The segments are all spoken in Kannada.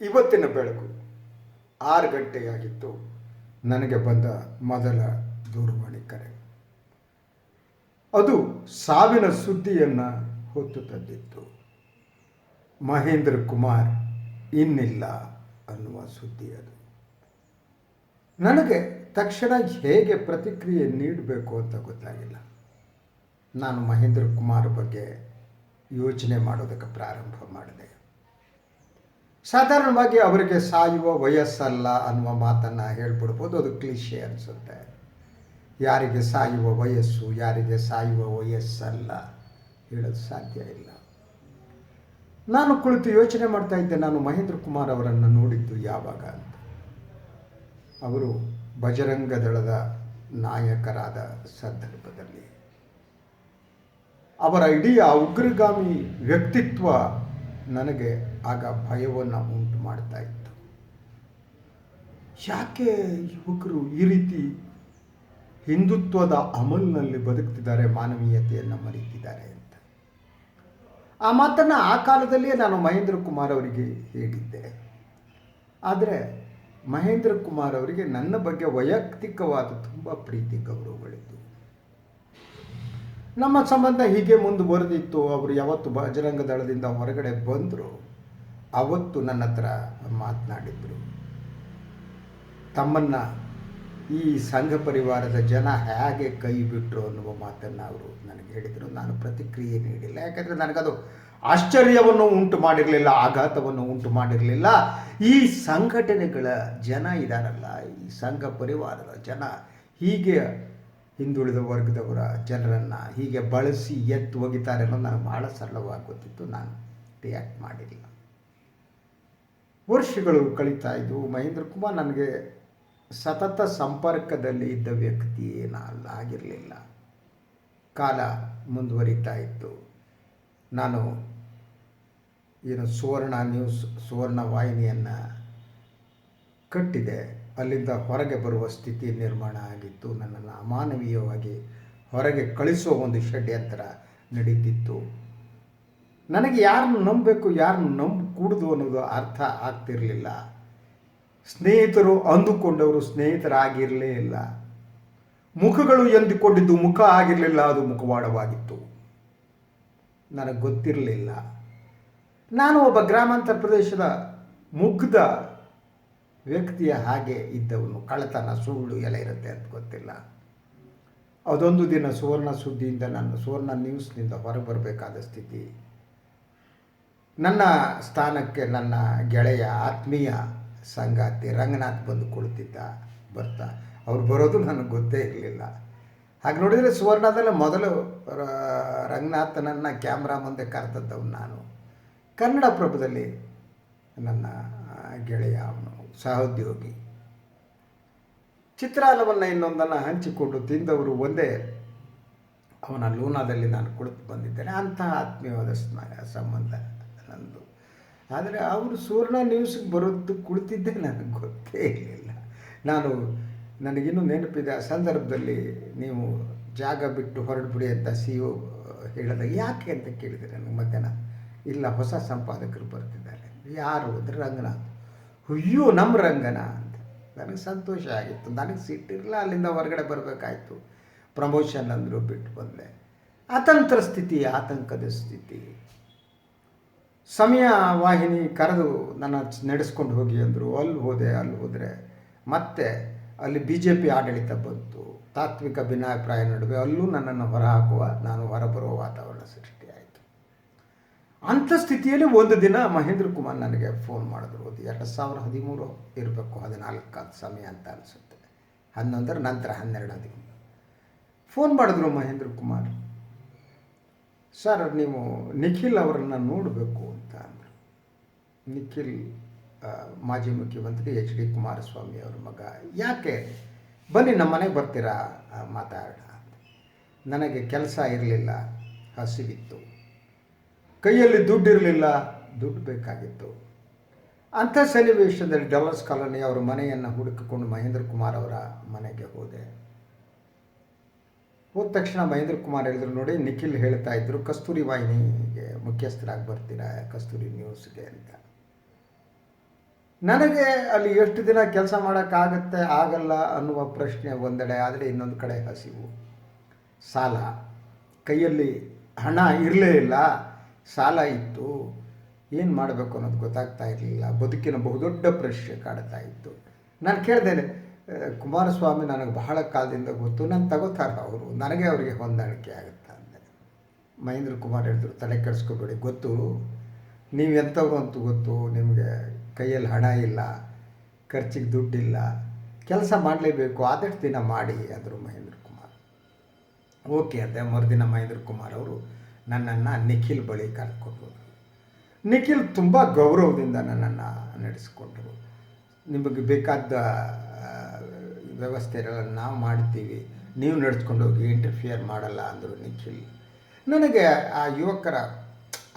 ಇವತ್ತಿನ ಬೆಳಕು ಆರು ಗಂಟೆಯಾಗಿತ್ತು. ನನಗೆ ಬಂದ ಮೊದಲ ದೂರವಾಣಿ ಕರೆ. ಅದು ಸಾವಿನ ಸುದ್ದಿಯನ್ನು ಹೊತ್ತು ತಂದಿತ್ತು. ಮಹೇಂದ್ರ ಕುಮಾರ್ ಇನ್ನಿಲ್ಲ ಅನ್ನುವ ಸುದ್ದಿ ಅದು. ನನಗೆ ತಕ್ಷಣ ಹೇಗೆ ಪ್ರತಿಕ್ರಿಯೆ ನೀಡಬೇಕು ಅಂತ ಗೊತ್ತಾಗಿಲ್ಲ. ನಾನು ಮಹೇಂದ್ರ ಕುಮಾರ್ ಬಗ್ಗೆ ಯೋಚನೆ ಮಾಡೋದಕ್ಕೆ ಪ್ರಾರಂಭ ಮಾಡಿದೆ. ಸಾಧಾರಣವಾಗಿ ಅವರಿಗೆ ಸಾಯುವ ವಯಸ್ಸಲ್ಲ ಅನ್ನುವ ಮಾತನ್ನು ಹೇಳ್ಬಿಡ್ಬೋದು. ಅದು ಕ್ಲಿಷೆ ಅನಿಸುತ್ತೆ. ಯಾರಿಗೆ ಸಾಯುವ ವಯಸ್ಸು, ಯಾರಿಗೆ ಸಾಯುವ ವಯಸ್ಸಲ್ಲ ಹೇಳೋದು ಸಾಧ್ಯ ಇಲ್ಲ. ನಾನು ಕುಳಿತು ಯೋಚನೆ ಮಾಡ್ತಾ ಇದ್ದೆ. ನಾನು ಮಹೇಂದ್ರ ಕುಮಾರ್ ಅವರನ್ನು ನೋಡಿದ್ದು ಯಾವಾಗ ಅಂತ. ಅವರು ಬಜರಂಗ ದಳದ ನಾಯಕರಾದ ಸಂದರ್ಭದಲ್ಲಿ. ಅವರ ಇಡೀ ಉಗ್ರಗಾಮಿ ವ್ಯಕ್ತಿತ್ವ ನನಗೆ ಆಗ ಭಯವನ್ನು ಉಂಟು ಮಾಡ್ತಾ ಇತ್ತು. ಯಾಕೆ ಯುವಕರು ಈ ರೀತಿ ಹಿಂದುತ್ವದ ಅಮಲ್ನಲ್ಲಿ ಬದುಕ್ತಿದ್ದಾರೆ, ಮಾನವೀಯತೆಯನ್ನು ಮರೀತಿದ್ದಾರೆ ಅಂತ? ಆ ಮಾತನ್ನು ಆ ಕಾಲದಲ್ಲಿಯೇ ನಾನು ಮಹೇಂದ್ರ ಕುಮಾರ್ ಅವರಿಗೆ ಹೇಳಿದ್ದೆ. ಆದರೆ ಮಹೇಂದ್ರ ಕುಮಾರ್ ಅವರಿಗೆ ನನ್ನ ಬಗ್ಗೆ ವೈಯಕ್ತಿಕವಾದ ತುಂಬ ಪ್ರೀತಿ ಗೌರವಗಳಿತ್ತು ನಮ್ಮ ಸಂಬಂಧ ಹೀಗೆ ಮುಂದುವರೆದಿತ್ತು ಅವರು ಯಾವತ್ತು ಬಜರಂಗ ದಳದಿಂದ ಹೊರಗಡೆ ಬಂದರು. ಅವತ್ತು ನನ್ನ ಹತ್ರ ಮಾತನಾಡಿದರು. ತಮ್ಮನ್ನು ಈ ಸಂಘ ಪರಿವಾರದ ಜನ ಹೇಗೆ ಕೈ ಬಿಟ್ಟರು ಅನ್ನುವ ಮಾತನ್ನು ಅವರು ನನಗೆ ಹೇಳಿದರು. ನಾನು ಪ್ರತಿಕ್ರಿಯೆ ನೀಡಿಲ್ಲ. ಯಾಕಂದರೆ ನನಗದು ಆಶ್ಚರ್ಯವನ್ನು ಉಂಟು ಮಾಡಿರಲಿಲ್ಲ, ಆಘಾತವನ್ನು ಉಂಟು ಮಾಡಿರಲಿಲ್ಲ. ಈ ಸಂಘಟನೆಗಳ ಜನ ಇದಾರಲ್ಲ, ಈ ಸಂಘ ಪರಿವಾರದ ಜನ ಹೀಗೆ ಹಿಂದುಳಿದ ವರ್ಗದವರ ಜನರನ್ನು ಹೀಗೆ ಬಳಸಿ ಎತ್ತು ಒಗಿತಾರೆ ಅನ್ನೋದು ನನಗೆ ಭಾಳ ಸರಳವಾಗಿ ಗೊತ್ತಿತ್ತು ನಾನು ರಿಯಾಕ್ಟ್ ಮಾಡಿಲ್ಲ. ವರ್ಷಗಳು ಕಳೀತಾ ಇದ್ವು. ಮಹೇಂದ್ರ ಕುಮಾರ್ ನನಗೆ ಸತತ ಸಂಪರ್ಕದಲ್ಲಿ ಇದ್ದ ವ್ಯಕ್ತಿ ಏನಲ್ಲ ಆಗಿರಲಿಲ್ಲ. ಕಾಲ ಮುಂದುವರಿತಾ ಇತ್ತು. ನಾನು ಏನು ಸುವರ್ಣ ನ್ಯೂಸ್, ಸುವರ್ಣ ವಾಹಿನಿಯನ್ನು ಕಟ್ಟಿದೆ. ಅಲ್ಲಿಂದ ಹೊರಗೆ ಬರುವ ಸ್ಥಿತಿ ನಿರ್ಮಾಣ ಆಗಿತ್ತು. ನನ್ನನ್ನು ಅಮಾನವೀಯವಾಗಿ ಹೊರಗೆ ಕಳಿಸುವ ಒಂದು ಷಡ್ಯಂತ್ರ ನಡೀತಿತ್ತು. ನನಗೆ ಯಾರನ್ನು ನಂಬಬೇಕು, ಯಾರನ್ನು ನಂಬಕೂಡದು ಅನ್ನೋದು ಅರ್ಥ ಆಗ್ತಿರಲಿಲ್ಲ. ಸ್ನೇಹಿತರು ಅಂದುಕೊಂಡವರು ಸ್ನೇಹಿತರಾಗಿರಲೇ ಇಲ್ಲ. ಮುಖಗಳು ಎಂದುಕೊಂಡಿದ್ದು ಮುಖ ಆಗಿರಲಿಲ್ಲ, ಅದು ಮುಖವಾಡವಾಗಿತ್ತು. ನನಗೆ ಗೊತ್ತಿರಲಿಲ್ಲ. ನಾನು ಒಬ್ಬ ಗ್ರಾಮಾಂತರ ಪ್ರದೇಶದ ಮುಗ್ಧ ವ್ಯಕ್ತಿಯ ಹಾಗೆ ಇದ್ದವನು, ಕಳ್ಳತನ, ಸುಳ್ಳು ಎಲ್ಲ ಇರುತ್ತೆ ಅಂತ ಗೊತ್ತಿಲ್ಲ. ಅದೊಂದು ದಿನ ಸುವರ್ಣ ಸುದ್ದಿಯಿಂದ ನಾನು ಸುವರ್ಣ ನ್ಯೂಸ್ನಿಂದ ಹೊರಬರಬೇಕಾದ ಸ್ಥಿತಿ. ನನ್ನ ಸ್ಥಾನಕ್ಕೆ ನನ್ನ ಗೆಳೆಯ, ಆತ್ಮೀಯ ಸಂಗಾತಿ ರಂಗನಾಥ್ ಬಂದು ಕುಳಿತಿದ್ದ, ಬರ್ತಾ, ಅವ್ರು ಬರೋದು ನನಗೆ ಗೊತ್ತೇ ಇರಲಿಲ್ಲ. ಹಾಗೆ ನೋಡಿದರೆ ಸುವರ್ಣದಲ್ಲೇ ಮೊದಲು ರಂಗನಾಥ್ ರಂಗನಾಥನನ್ನು ಕ್ಯಾಮ್ರಾ ಮುಂದೆ ಕರೆದದ್ದವು ನಾನು. ಕನ್ನಡ ಪ್ರಭದಲ್ಲಿ ನನ್ನ ಗೆಳೆಯ ಅವನು. ಸಹೋದ್ಯೋಗಿ ಚಿತ್ರಾಲವನ್ನು ಇನ್ನೊಂದನ್ನು ಹಂಚಿಕೊಂಡು ತಿಂದವರು ಒಂದೇ, ಅವನ ಲೂನಾದಲ್ಲಿ ನಾನು ಕುಳಿತು ಬಂದಿದ್ದೇನೆ. ಅಂತಹ ಆತ್ಮೀಯವಾದ ಸಂಬಂಧ ನಂದು. ಆದರೆ ಅವರು ಸುವರ್ಣ ನ್ಯೂಸ್ಗೆ ಬರೋದು ಕುಳಿತಿದ್ದೆ ನನಗೆ ಗೊತ್ತೇ ಇರಲಿಲ್ಲ. ನಾನು ನನಗಿನ್ನೂ ನೆನಪಿದೆ ಆ ಸಂದರ್ಭದಲ್ಲಿ ನೀವು ಜಾಗ ಬಿಟ್ಟು ಹೊರಡ್ಬಿಡಿ ಅಂತ ಸಿ ಒ ಹೇಳಿದಾಗ, ಯಾಕೆ ಅಂತ ಕೇಳಿದೆ ನನಗೆ ಮಧ್ಯಾಹ್ನ. ಇಲ್ಲ, ಹೊಸ ಸಂಪಾದಕರು ಬರ್ತಿದ್ದಾರೆ. ಯಾರು ಅಂದರೆ ರಂಗನಾಥ್. ಅಯ್ಯೋ ನಮ್ಮ ರಂಗನ ಅಂತ. ನನಗೆ ಸಂತೋಷ ಆಗಿತ್ತು. ನನಗೆ ಸಿಟ್ಟಿರಲಿಲ್ಲ ಅಲ್ಲಿಂದ ಹೊರಗಡೆ ಬರಬೇಕಾಯ್ತು. ಪ್ರಮೋಷನ್ ಅಂದರು ಬಿಟ್ಟು ಬಂದೆ. ಅತಂತ್ರ ಸ್ಥಿತಿ, ಆತಂಕದ ಸ್ಥಿತಿ. ಸಮಯ ವಾಹಿನಿ ಕರೆದು ನನ್ನ ನಡೆಸ್ಕೊಂಡು ಹೋಗಿ ಅಂದರು. ಅಲ್ಲಿ ಹೋದೆ, ಅಲ್ಲಿ ಹೋದರೆ ಮತ್ತೆ ಅಲ್ಲಿ ಬಿ ಜೆ ಪಿ ಆಡಳಿತ ಬಂತು. ತಾತ್ವಿಕ ಭಿನ್ನಾಭಿಪ್ರಾಯ ನಡುವೆ ಅಲ್ಲೂ ನನ್ನನ್ನು ಹೊರಹಾಕುವ, ನಾನು ಹೊರಬರುವ ವಾತಾವರಣ ಸೃಷ್ಟಿಯಾಯಿತು ಅಂಥ ಸ್ಥಿತಿಯಲ್ಲಿ ಒಂದು ದಿನ ಮಹೇಂದ್ರ ಕುಮಾರ್ ನನಗೆ ಫೋನ್ ಮಾಡಿದ್ರು. ಅದು ಎರಡು ಸಾವಿರ ಹದಿಮೂರು ಇರಬೇಕು ಹದಿನಾಲ್ಕಾದ ಸಮಯ ಅಂತ ಅನಿಸುತ್ತೆ. ಹನ್ನೊಂದರ ನಂತರ ಹನ್ನೆರಡು ಹದಿಮೂರು. ಫೋನ್ ಮಾಡಿದ್ರು ಮಹೇಂದ್ರ ಕುಮಾರ್. ಸರ್ ನೀವು ನಿಖಿಲ್ ಅವರನ್ನು ನೋಡಬೇಕು ಅಂತ ಅಂದರು. ನಿಖಿಲ್ ಮಾಜಿ ಮುಖ್ಯಮಂತ್ರಿ ಎಚ್ ಡಿ ಕುಮಾರಸ್ವಾಮಿ ಅವ್ರ ಮಗ. ಯಾಕೆ? ಬನ್ನಿ ನಮ್ಮ ಮನೆಗೆ ಬರ್ತೀರಾ? ಮಾತಾಡೋಣ ಅಂತ. ನನಗೆ ಕೆಲಸ ಇರಲಿಲ್ಲ, ಹಸಿವಿತ್ತು. ಕೈಯಲ್ಲಿ ದುಡ್ಡಿರಲಿಲ್ಲ, ದುಡ್ಡು ಬೇಕಾಗಿತ್ತು. ಅಂಥ ಸನ್ನಿವೇಶದಲ್ಲಿ ಡಾಲರ್ಸ್ ಕಾಲೋನಿ ಅವರ ಮನೆಯನ್ನು ಹುಡುಕಿಕೊಂಡು ಮಹೇಂದ್ರ ಕುಮಾರ್ ಅವರ ಮನೆಗೆ ಹೋದೆ. ಹೋದ ತಕ್ಷಣ ಮಹೇಂದ್ರ ಕುಮಾರ್ ಹೇಳಿದ್ರು, ನೋಡಿ, ನಿಖಿಲ್ ಹೇಳ್ತಾ ಇದ್ರು, ಕಸ್ತೂರಿ ವಾಹಿನಿಗೆ ಮುಖ್ಯಸ್ಥರಾಗಿ ಬರ್ತೀರಾ, ಕಸ್ತೂರಿ ನ್ಯೂಸ್ಗೆ ಅಂತ. ನನಗೆ ಅಲ್ಲಿ ಎಷ್ಟು ದಿನ ಕೆಲಸ ಮಾಡೋಕ್ಕಾಗತ್ತೆ, ಆಗಲ್ಲ ಅನ್ನುವ ಪ್ರಶ್ನೆ ಒಂದೆಡೆ, ಆದರೆ ಇನ್ನೊಂದು ಕಡೆ ಹಸಿವು. ಸಾಲ. ಕೈಯಲ್ಲಿ ಹಣ ಇರಲೇ ಇಲ್ಲ. ಸಾಲ ಇತ್ತು, ಏನು ಮಾಡಬೇಕು ಅನ್ನೋದು ಗೊತ್ತಾಗ್ತಾ ಇರಲಿಲ್ಲ. ಬದುಕಿನ ಬಹುದೊಡ್ಡ ಪ್ರಶ್ನೆ ಕಾಡ್ತಾ ಇತ್ತು. ನಾನು ಕೇಳಿದೆ ಕುಮಾರಸ್ವಾಮಿ ನನಗೆ ಬಹಳ ಕಾಲದಿಂದ ಗೊತ್ತು, ನಾನು ತಗೋತಾರ ಅವರು. ನನಗೆ ಅವರಿಗೆ ಹೊಂದಾಣಿಕೆ ಆಗುತ್ತೆ? ಅಂದೆ. ಮಹೇಂದ್ರ ಕುಮಾರ್ ಹೇಳಿದ್ರು, ತಲೆ ಕೆಡಿಸ್ಕೋಬೇಡಿ, ಗೊತ್ತು. ನೀವು ಎಂಥವ್ರು ಅಂತೂ ಗೊತ್ತು, ನಿಮಗೆ ಕೈಯಲ್ಲಿ ಹಣ ಇಲ್ಲ, ಖರ್ಚಿಗೆ ದುಡ್ಡಿಲ್ಲ, ಕೆಲಸ ಮಾಡಲೇಬೇಕು, ಆದಷ್ಟು ದಿನ ಮಾಡಿ, ಅಂದರು ಮಹೇಂದ್ರ ಕುಮಾರ್. ಓಕೆ ಅಂದೆ. ಮರುದಿನ ಮಹೇಂದ್ರ ಕುಮಾರ್ ಅವರು ನನ್ನನ್ನು ನಿಖಿಲ್ ಬಳಿ ಕರ್ಕೊಂಡು ನಿಖಿಲ್ ತುಂಬ ಗೌರವದಿಂದ ನನ್ನನ್ನು ನಡೆಸಿಕೊಂಡ್ರು. ನಿಮಗೆ ಬೇಕಾದ ವ್ಯವಸ್ಥೆಗಳನ್ನು ನಾವು ಮಾಡ್ತೀವಿ. ನೀವು ನಡೆಸ್ಕೊಂಡು ಹೋಗಿ ಇಂಟರ್ಫಿಯರ್ ಮಾಡಲ್ಲ ಅಂದರು ನಿಖಿಲ್. ನನಗೆ ಆ ಯುವಕರ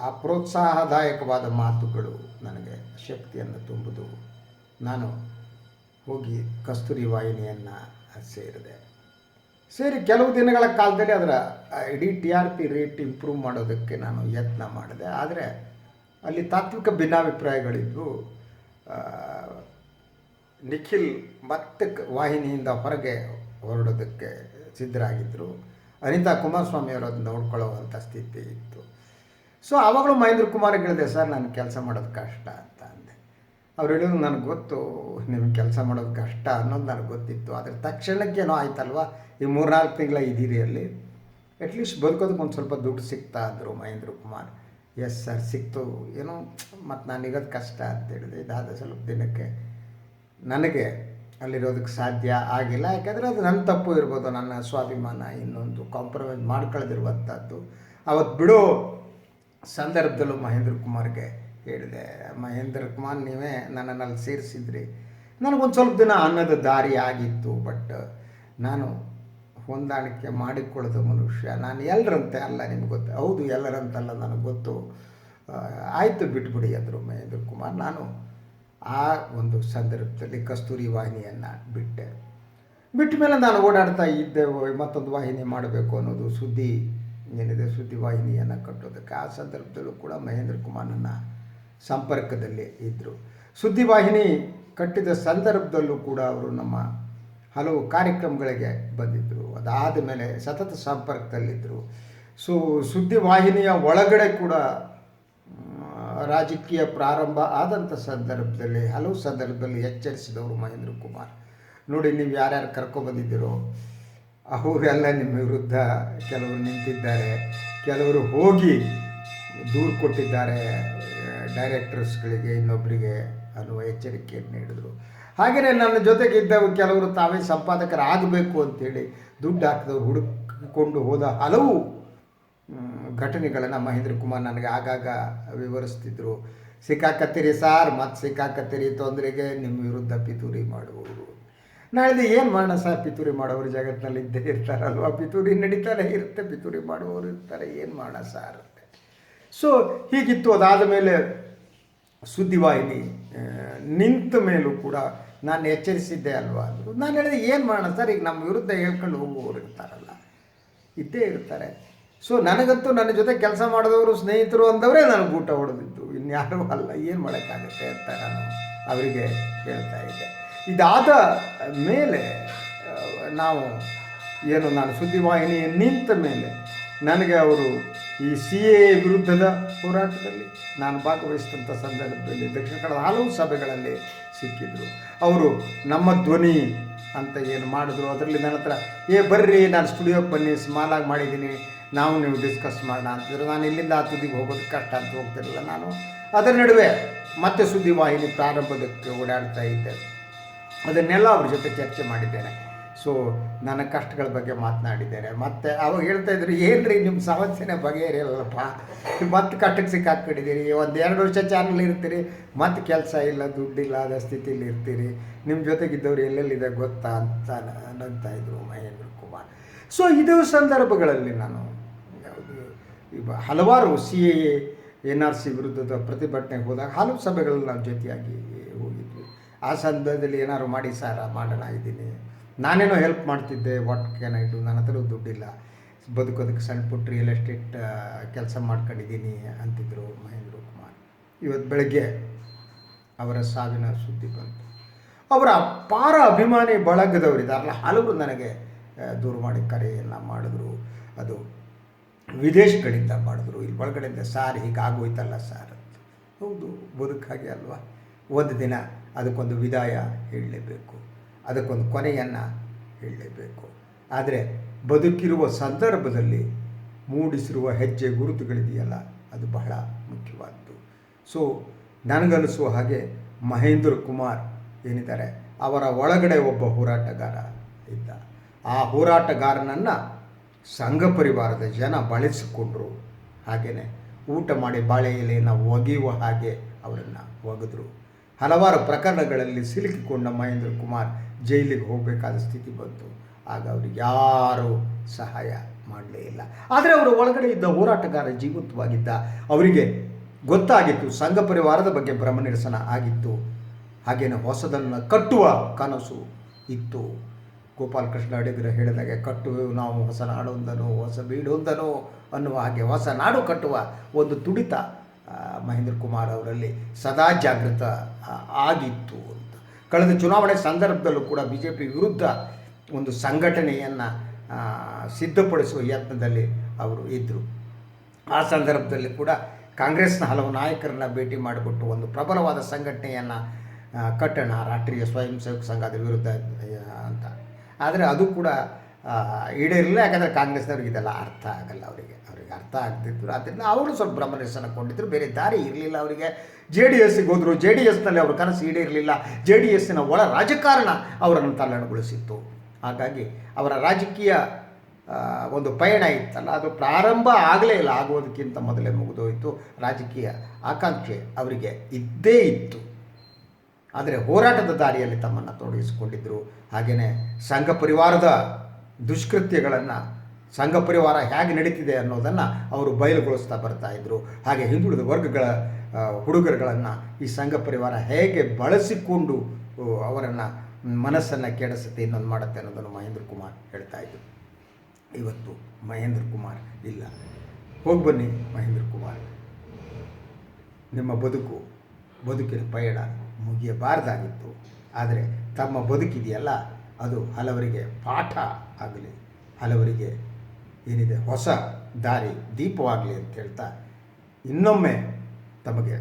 ಆ ಪ್ರೋತ್ಸಾಹದಾಯಕವಾದ ಮಾತುಗಳು ನನಗೆ ಶಕ್ತಿಯನ್ನು ತುಂಬುದು. ನಾನು ಹೋಗಿ ಕಸ್ತೂರಿ ವಾಹಿನಿಯನ್ನು ಸೇರಿದೆ. ಸೇರಿ, ಕೆಲವು ದಿನಗಳ ಕಾಲದಲ್ಲಿ ಅದರ ಇಡೀ T R P rate improve ಮಾಡೋದಕ್ಕೆ ನಾನು ಯತ್ನ ಮಾಡಿದೆ. ಆದರೆ ಅಲ್ಲಿ ತಾತ್ವಿಕ ಭಿನ್ನಾಭಿಪ್ರಾಯಗಳಿದ್ದು ನಿಖಿಲ್ ಮತ್ತೆ ವಾಹಿನಿಯಿಂದ ಹೊರಗೆ ಹೊರಡೋದಕ್ಕೆ ಸಿದ್ಧರಾಗಿದ್ದರು ಅನಿತಾ ಕುಮಾರಸ್ವಾಮಿ ಅದನ್ನ ನೋಡ್ಕೊಳ್ಳೋವಂಥ ಸ್ಥಿತಿ ಇತ್ತು. ಸೊ ಆವಾಗಲೂ ಮಹೇಂದ್ರ ಕುಮಾರ್ ಹೇಳಿದೆ, ಸರ್, ನಾನು ಕೆಲಸ ಮಾಡೋದು ಕಷ್ಟ ಅವ್ರು ಹೇಳಿದ್ರು, ನನಗೆ ಗೊತ್ತು, ನಿಮಗೆ ಕೆಲಸ ಮಾಡೋದು ಕಷ್ಟ ಅನ್ನೋದು ನನಗೆ ಗೊತ್ತಿತ್ತು. ಆದರೆ ತಕ್ಷಣಕ್ಕೇನೋ ಆಯ್ತಲ್ವ? ಈ ಮೂರ್ನಾಲ್ಕು ತಿಂಗಳ ಇದ್ದೀರಿ ಅಲ್ಲಿ. ಅಟ್ಲೀಸ್ಟ್ ಬದುಕೋದಕ್ಕೆ ಒಂದು ಸ್ವಲ್ಪ ದುಡ್ಡು ಸಿಗ್ತಾ ಇದ್ರು ಮಹೇಂದ್ರ ಕುಮಾರ್. ಎಸ್ ಸರ್ ಸಿಕ್ತು. ಏನೋ ಮತ್ತು ನಾನು ಇರೋದು ಕಷ್ಟ ಅಂತ ಹೇಳಿದೆ. ಇದಾದ ಸ್ವಲ್ಪ ದಿನಕ್ಕೆ ನನಗೆ ಅಲ್ಲಿರೋದಕ್ಕೆ ಸಾಧ್ಯ ಆಗಿಲ್ಲ. ಯಾಕೆಂದರೆ ಅದು ನನ್ನ ತಪ್ಪು ಇರ್ಬೋದು. ನನ್ನ ಸ್ವಾಭಿಮಾನ ಇನ್ನೊಂದು ಕಾಂಪ್ರಮೈಸ್ ಮಾಡ್ಕೊಳ್ಳೋದಿರುವಂಥದ್ದು ಅವತ್ತು ಬಿಡೋ, ಸಂದರ್ಭದಲ್ಲೂ ಮಹೇಂದ್ರ ಕುಮಾರ್ಗೆ ಹೇಳಿದೆ ಮಹೇಂದ್ರ ಕುಮಾರ್, ನೀವೇ ನನ್ನನ್ನು ಅಲ್ಲಿ ಸೇರಿಸಿದ್ರಿ. ನನಗೊಂದು ಸ್ವಲ್ಪ ದಿನ ಅನ್ನದ ದಾರಿ ಆಗಿತ್ತು, ಬಟ್ ನಾನು ಹೊಂದಾಣಿಕೆ ಮಾಡಿಕೊಳ್ಳದ ಮನುಷ್ಯ. ನಾನು ಎಲ್ಲರಂತೆ ಅಲ್ಲ ನಿಮ್ಗೆ ಗೊತ್ತು. ಹೌದು, ಎಲ್ಲರಂತಲ್ಲ ನನಗೆ ಗೊತ್ತು. ಆಯಿತು ಬಿಟ್ಬಿಡಿ ಅಂದರು ಮಹೇಂದ್ರ ಕುಮಾರ್. ನಾನು ಆ ಒಂದು ಸಂದರ್ಭದಲ್ಲಿ ಕಸ್ತೂರಿ ವಾಹಿನಿಯನ್ನು ಬಿಟ್ಟೆ. ಬಿಟ್ಟ ಮೇಲೆ ನಾನು ಓಡಾಡ್ತಾ ಇದ್ದೆ ಮತ್ತೊಂದು ವಾಹಿನಿ ಮಾಡಬೇಕು ಅನ್ನೋದು ಸುದ್ದಿ ಏನಿದೆ, ಸುದ್ದಿ ವಾಹಿನಿಯನ್ನು ಕಟ್ಟೋದಕ್ಕೆ. ಆ ಸಂದರ್ಭದಲ್ಲೂ ಕೂಡ ಮಹೇಂದ್ರ ಕುಮಾರ್ ನನ್ನ ಸಂಪರ್ಕದಲ್ಲಿ ಇದ್ದರು ಸುದ್ದಿವಾಹಿನಿ ಕಟ್ಟಿದ ಸಂದರ್ಭದಲ್ಲೂ ಕೂಡ ಅವರು ನಮ್ಮ ಹಲವು ಕಾರ್ಯಕ್ರಮಗಳಿಗೆ ಬಂದಿದ್ದರು ಅದಾದ ಮೇಲೆ ಸತತ ಸಂಪರ್ಕದಲ್ಲಿದ್ದರು ಸೊ, ಸುದ್ದಿವಾಹಿನಿಯ ಒಳಗಡೆ ಕೂಡ ರಾಜಕೀಯ ಪ್ರಾರಂಭ ಆದಂಥ ಸಂದರ್ಭದಲ್ಲಿ, ಹಲವು ಸಂದರ್ಭದಲ್ಲಿ ಎಚ್ಚರಿಸಿದವರು ಮಹೇಂದ್ರ ಕುಮಾರ್. ನೋಡಿ, ನೀವು ಯಾರ್ಯಾರು ಕರ್ಕೊಬಂದಿದ್ದೀರೋ, ಅವರೆಲ್ಲ ನಿಮ್ಮ ವಿರುದ್ಧ ಕೆಲವರು ನಿಂತಿದ್ದಾರೆ. ಕೆಲವರು ಹೋಗಿ ದೂರು ಕೊಟ್ಟಿದ್ದಾರೆ. ಡೈರೆಕ್ಟರ್ಸ್ಗಳಿಗೆ ಇನ್ನೊಬ್ಬರಿಗೆ ಅನ್ನುವ ಎಚ್ಚರಿಕೆಯನ್ನು ನೀಡಿದರು. ಹಾಗೆಯೇ ನನ್ನ ಜೊತೆಗಿದ್ದವು ಕೆಲವರು ತಾವೇ ಸಂಪಾದಕರಾಗಬೇಕು ಅಂತೇಳಿ ದುಡ್ಡು ಹಾಕಿದವರು ಹುಡುಕಿಕೊಂಡು ಹೋದ ಹಲವು ಘಟನೆಗಳನ್ನು ಮಹೇಂದ್ರ ಕುಮಾರ್ ನನಗೆ ಆಗಾಗ ವಿವರಿಸ್ತಿದ್ರು. ಸಿಕ್ಕಾಕತ್ತೀರಿ ಸಾರ್, ಮತ್ತು ಸಿಕ್ಕಾಕತ್ತೀರಿ ತೊಂದರೆಗೆ ನಿಮ್ಮ ವಿರುದ್ಧ ಪಿತೂರಿ ಮಾಡುವವರು. ನಾಳೆ ಏನು ಮಾಡೋಣ ಸರ್, ಪಿತೂರಿ ಮಾಡೋರು ಜಗತ್ತಿನಲ್ಲಿ ಇದ್ದೇ ಇರ್ತಾರಲ್ವ? ಪಿತೂರಿ ನಡೀತಾನೆ ಇರುತ್ತೆ, ಪಿತೂರಿ ಮಾಡುವವರು ಇರ್ತಾರೆ. ಏನು ಮಾಡೋಣ ಸರ್? ಸೊ ಹೀಗಿತ್ತು, ಅದಾದ ಮೇಲೆ ಸುದ್ದಿವಾಹಿನಿ ನಿಂತ ಮೇಲೂ ಕೂಡ ನಾನು ಎಚ್ಚರಿಸಿದ್ದೆ ಅಲ್ವಾ? ನಾನು ಹೇಳಿದೆ, ಏನು ಮಾಡೋಣ ಸರ್? ಈಗ ನಮ್ಮ ವಿರುದ್ಧ ಹೇಳ್ಕೊಂಡು ಹೋಗುವವರು ಇರ್ತಾರಲ್ಲ, ಇದ್ದೇ ಇರ್ತಾರೆ. ಸೊ ನನಗಂತೂ ನನ್ನ ಜೊತೆ ಕೆಲಸ ಮಾಡಿದವರು ಸ್ನೇಹಿತರು ಅಂದವರೇ ನನಗೆ ಊಟ ಹೊಡೆದಿದ್ದು. ಇನ್ಯಾರೂ ಅಲ್ಲ, ಏನು ಮಾಡೋಕ್ಕಾಗುತ್ತೆ ಅಂತ ನಾನು ಅವರಿಗೆ ಹೇಳ್ತಾ ಇದ್ದೆ. ಇದಾದ ಮೇಲೆ ನಾವು ಏನು, ನಾನು ಸುದ್ದಿವಾಹಿನಿ ನಿಂತ ಮೇಲೆ ನನಗೆ ಅವರು ಈ ಸಿ ಎ ವಿರುದ್ಧದ ಹೋರಾಟದಲ್ಲಿ ನಾನು ಭಾಗವಹಿಸಿದಂಥ ಸಂದರ್ಭದಲ್ಲಿ ದಕ್ಷಿಣ ಕನ್ನಡದ ಹಲವು ಸಭೆಗಳಲ್ಲಿ ಸಿಕ್ಕಿದ್ರು. ಅವರು ನಮ್ಮ ಧ್ವನಿ ಅಂತ ಏನು ಮಾಡಿದ್ರು. ಅದರಲ್ಲಿ ನನ್ನ ಹತ್ರ, ಏ ಬರ್ರಿ, ನಾನು ಸ್ಟುಡಿಯೋಗೆ ಬನ್ನಿ ಸ್ಮಾಲಾಗಿ ಮಾಡಿದ್ದೀನಿ. ನಾವು ನೀವು ಡಿಸ್ಕಸ್ ಮಾಡೋಣ ಅಂತಿದ್ರು ನಾನು ಇಲ್ಲಿಂದ ಆ ತುದಿಗೆ ಹೋಗೋದು ಕಷ್ಟ ಅಂತ ಹೋಗ್ತಿರಲಿಲ್ಲ ನಾನು. ಅದರ ನಡುವೆ ಮತ್ತೆ ಸುದ್ದಿವಾಹಿನಿ ಪ್ರಾರಂಭದಕ್ಕೆ ಓಡಾಡ್ತಾ ಇದ್ದೆ. ಅದನ್ನೆಲ್ಲ ಅವ್ರ ಜೊತೆ ಚರ್ಚೆ ಮಾಡಿದ್ದೇನೆ. ಸೊ ನನ್ನ ಕಷ್ಟಗಳ ಬಗ್ಗೆ ಮಾತನಾಡಿದ್ದೇನೆ. ಮತ್ತು ಅವಾಗ ಹೇಳ್ತಾ ಇದ್ರು, ಏನ್ರಿ ನಿಮ್ಮ ಸಮಸ್ಯೆನೇ ಬಗೆಹರಿಯಲ್ಲಪ್ಪ? ಮತ್ತೆ ಕಷ್ಟಕ್ಕೆ ಸಿಕ್ಕಾಕ್ಬಿಟ್ಟಿದ್ದೀರಿ ಒಂದು ಎರಡು ವರ್ಷ ಚಾನಲ್ ಇರ್ತೀರಿ. ಮತ್ತೆ ಕೆಲಸ ಇಲ್ಲ ದುಡ್ಡಿಲ್ಲ ಅದ ಸ್ಥಿತಿಯಲ್ಲಿ ಇರ್ತೀರಿ. ನಿಮ್ಮ ಜೊತೆಗಿದ್ದವ್ರು ಎಲ್ಲೆಲ್ಲಿದೆ ಗೊತ್ತಾ ಅಂತ ಅಂತ ಇದ್ರು ಮಹೇಂದ್ರ ಕುಮಾರ್. ಸೊ ಇದು ಸಂದರ್ಭಗಳಲ್ಲಿ ನಾನು ಹಲವಾರು ಸಿ ಎನ್ ಆರ್ ಸಿ ವಿರುದ್ಧದ ಪ್ರತಿಭಟನೆಗೆ ಹೋದಾಗ ಹಲವು ಸಭೆಗಳಲ್ಲಿ ನಾವು ಜೊತೆಯಾಗಿ ಹೋಗಿದ್ವಿ. ಆ ಸಂದರ್ಭದಲ್ಲಿ ಏನಾದ್ರು ಮಾಡಿ ಸಾರ, ಮಾಡೋಣ ಇದ್ದೀನಿ. ನಾನೇನೋ ಹೆಲ್ಪ್ ಮಾಡ್ತಿದ್ದೆ ವಾಟ್ ಕ್ಯಾನ್ ಐ ಡು ನನ್ನ ಹತ್ರ ದುಡ್ಡಿಲ್ಲ. ಬದುಕೋದಕ್ಕೆ ಸಣ್ಣ ಪುಟ್ಟ ರಿಯಲ್ ಎಸ್ಟೇಟ್ ಕೆಲಸ ಮಾಡ್ಕೊಂಡಿದ್ದೀನಿ ಅಂತಿದ್ರು ಮಹೇಂದ್ರ ಕುಮಾರ್. ಇವತ್ತು ಬೆಳಗ್ಗೆ ಅವರ ಸಾವಿನ ಸುದ್ದಿ ಬಂತು. ಅವರ ಅಪಾರ ಅಭಿಮಾನಿ ಬಳಗದವರಿದ್ದಾರಲ್ಲ ಹಲವರು ನನಗೆ ದೂರು ಮಾಡಿ ಕರೆಯನ್ನು ಮಾಡಿದ್ರು. ಅದು ವಿದೇಶಗಳಿಂದ ಮಾಡಿದ್ರು. ಇಲ್ಲಿ ಒಳಗಡೆಯಿಂದ ಸಾರ್, ಹೀಗಾಗೋಯ್ತಲ್ಲ ಸಾರ್ ಅಂತ. ಹೌದು, ಬದುಕಾಗೆ ಅಲ್ವಾ? ಒಂದು ದಿನ ಅದಕ್ಕೊಂದು ವಿದಾಯ ಹೇಳಲೇಬೇಕು. ಅದಕ್ಕೊಂದು ಕೊನೆಯನ್ನು ಹೇಳಲೇಬೇಕು. ಆದರೆ ಬದುಕಿರುವ ಸಂದರ್ಭದಲ್ಲಿ ಮೂಡಿಸಿರುವ ಹೆಜ್ಜೆ ಗುರುತುಗಳಿದೆಯಲ್ಲ, ಅದು ಬಹಳ ಮುಖ್ಯವಾದ್ದು. ಸೊ ನನಗನಿಸುವ ಹಾಗೆ ಮಹೇಂದ್ರ ಕುಮಾರ್ ಏನಿದ್ದಾರೆ, ಅವರ ಒಳಗಡೆ ಒಬ್ಬ ಹೋರಾಟಗಾರ ಇದ್ದ. ಆ ಹೋರಾಟಗಾರನನ್ನು ಸಂಘ ಪರಿವಾರದ ಜನ ಬಳಸಿಕೊಂಡರು. ಹಾಗೆಯೇ ಊಟ ಮಾಡಿ ಬಾಳೆ ಎಲೆಯನ್ನು ಒಗೆಯುವ ಹಾಗೆ ಅವರನ್ನು ಒಗೆದ್ರು. ಹಲವಾರು ಪ್ರಕರಣಗಳಲ್ಲಿ ಸಿಲುಕಿಕೊಂಡ ಮಹೇಂದ್ರ ಕುಮಾರ್ ಜೈಲಿಗೆ ಹೋಗಬೇಕಾದ ಸ್ಥಿತಿ ಬಂತು. ಆಗ ಅವ್ರಿಗೆ ಯಾರೂ ಸಹಾಯ ಮಾಡಲೇ ಇಲ್ಲ. ಆದರೆ ಅವರ ಒಳಗಡೆ ಇದ್ದ ಹೋರಾಟಗಾರ ಜೀವಂತವಾಗಿದ್ದ ಅವರಿಗೆ ಗೊತ್ತಾಗಿತ್ತು, ಸಂಘ ಪರಿವಾರದ ಬಗ್ಗೆ ಭ್ರಮ ನಿರಸನ ಆಗಿತ್ತು. ಹಾಗೇನೆ ಹೊಸದನ್ನು ಕಟ್ಟುವ ಕನಸು ಇತ್ತು. ಗೋಪಾಲಕೃಷ್ಣ ಅಡಿಗರು ಹೇಳಿದಾಗೆ ಕಟ್ಟು ನಾವು, ಹೊಸ ನಾಡೊಂದನು ಹೊಸ ಬೀಡೊಂದನು ಅನ್ನುವ ಹಾಗೆ, ಹೊಸ ನಾಡು ಕಟ್ಟುವ ಒಂದು ತುಡಿತ ಮಹೇಂದ್ರ ಕುಮಾರ್ ಅವರಲ್ಲಿ ಸದಾ ಜಾಗೃತ ಆಗಿತ್ತು ಅಂತ. ಕಳೆದ ಚುನಾವಣೆ ಸಂದರ್ಭದಲ್ಲೂ ಕೂಡ ಬಿ ಜೆ ಪಿ ವಿರುದ್ಧ ಒಂದು ಸಂಘಟನೆಯನ್ನು ಸಿದ್ಧಪಡಿಸುವ ಯತ್ನದಲ್ಲಿ ಅವರು ಇದ್ದರು ಆ ಸಂದರ್ಭದಲ್ಲಿ ಕೂಡ ಕಾಂಗ್ರೆಸ್ನ ಹಲವು ನಾಯಕರನ್ನ ಭೇಟಿ ಮಾಡಿಕೊಟ್ಟು ಒಂದು ಪ್ರಬಲವಾದ ಸಂಘಟನೆಯನ್ನು ಕಟ್ಟೋಣ ರಾಷ್ಟ್ರೀಯ ಸ್ವಯಂ ಸೇವಕ ಸಂಘದ ವಿರುದ್ಧ ಅಂತ. ಆದರೆ ಅದು ಕೂಡ ಈಡೇರಿಲ್ಲ, ಯಾಕಂದರೆ ಕಾಂಗ್ರೆಸ್ನವ್ರಿಗೆ ಇದೆಲ್ಲ ಅರ್ಥ ಆಗಲ್ಲ ಅವರಿಗೆ. ಅವರಿಗೆ ಅರ್ಥ ಆಗ್ತಿದ್ರು ಆದ್ದರಿಂದ ಅವರು ಸ್ವಲ್ಪ ಭ್ರಮನಿರಸನಗೊಂಡಿದ್ರು ಬೇರೆ ದಾರಿ ಇರಲಿಲ್ಲ ಅವರಿಗೆ. ಜೆ ಡಿ ಎಸ್ಸಿಗೆ ಹೋದರು. ಜೆ ಡಿ ಎಸ್ನಲ್ಲಿ ಅವ್ರ ಕನಸು ಈಡೇರಲಿಲ್ಲ. ಜೆ ಡಿ ಎಸ್ಸಿನ ಒಳ ರಾಜಕಾರಣ ಅವರನ್ನು ತಲ್ಲಣಗೊಳಿಸಿತ್ತು. ಹಾಗಾಗಿ ಅವರ ರಾಜಕೀಯ ಒಂದು ಪಯಣ ಇತ್ತಲ್ಲ, ಅದು ಪ್ರಾರಂಭ ಆಗಲೇ ಇಲ್ಲ, ಆಗೋದಕ್ಕಿಂತ ಮೊದಲೇ ಮುಗಿದೋಯಿತು. ರಾಜಕೀಯ ಆಕಾಂಕ್ಷೆ ಅವರಿಗೆ ಇದ್ದೇ ಇತ್ತು. ಆದರೆ ಹೋರಾಟದ ದಾರಿಯಲ್ಲಿ ತಮ್ಮನ್ನು ತೊಡಗಿಸಿಕೊಂಡಿದ್ದರು ಹಾಗೆಯೇ ಸಂಘ ಪರಿವಾರದ ದುಷ್ಕೃತ್ಯಗಳನ್ನು ಸಂಘ ಪರಿವಾರ ಹೇಗೆ ನಡೀತಿದೆ ಅನ್ನೋದನ್ನು ಅವರು ಬಯಲುಗೊಳಿಸ್ತಾ ಬರ್ತಾ ಇದ್ದರು ಹಾಗೆ ಹಿಂದುಳಿದ ವರ್ಗಗಳ ಹುಡುಗರುಗಳನ್ನು ಈ ಸಂಘ ಪರಿವಾರ ಹೇಗೆ ಬಳಸಿಕೊಂಡು ಅವರನ್ನು ಮನಸ್ಸನ್ನು ಕೆಡಿಸುತ್ತೆ ಇನ್ನೊಂದು ಮಾಡುತ್ತೆ ಅನ್ನೋದನ್ನು ಮಹೇಂದ್ರ ಕುಮಾರ್ ಹೇಳ್ತಾ ಇದ್ದರು ಇವತ್ತು ಮಹೇಂದ್ರ ಕುಮಾರ್ ಇಲ್ಲ. ಹೋಗಿ ಬನ್ನಿ ಮಹೇಂದ್ರ ಕುಮಾರ್. ನಿಮ್ಮ ಬದುಕು, ಬದುಕಿನ ಪಯಣ ಮುಗಿಯಬಾರ್ದಾಗಿತ್ತು. ಆದರೆ ತಮ್ಮ ಬದುಕಿದೆಯಲ್ಲ ಅದು ಹಲವರಿಗೆ ಪಾಠ ಆಗಲಿ, ಹಲವರಿಗೆ ಏನಿದೆ ಹೊಸ ದಾರಿ, ದೀಪವಾಗಲಿ ಅಂತ ಹೇಳ್ತಾ ಇನ್ನೊಮ್ಮೆ ತಮಗೆ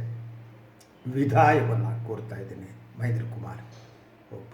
ವಿದಾಯವನ್ನು ಕೋರ್ತಾ ಇದ್ದೀನಿ. ಮಹೇಂದ್ರ ಕುಮಾರ್ ಹೋಗಿ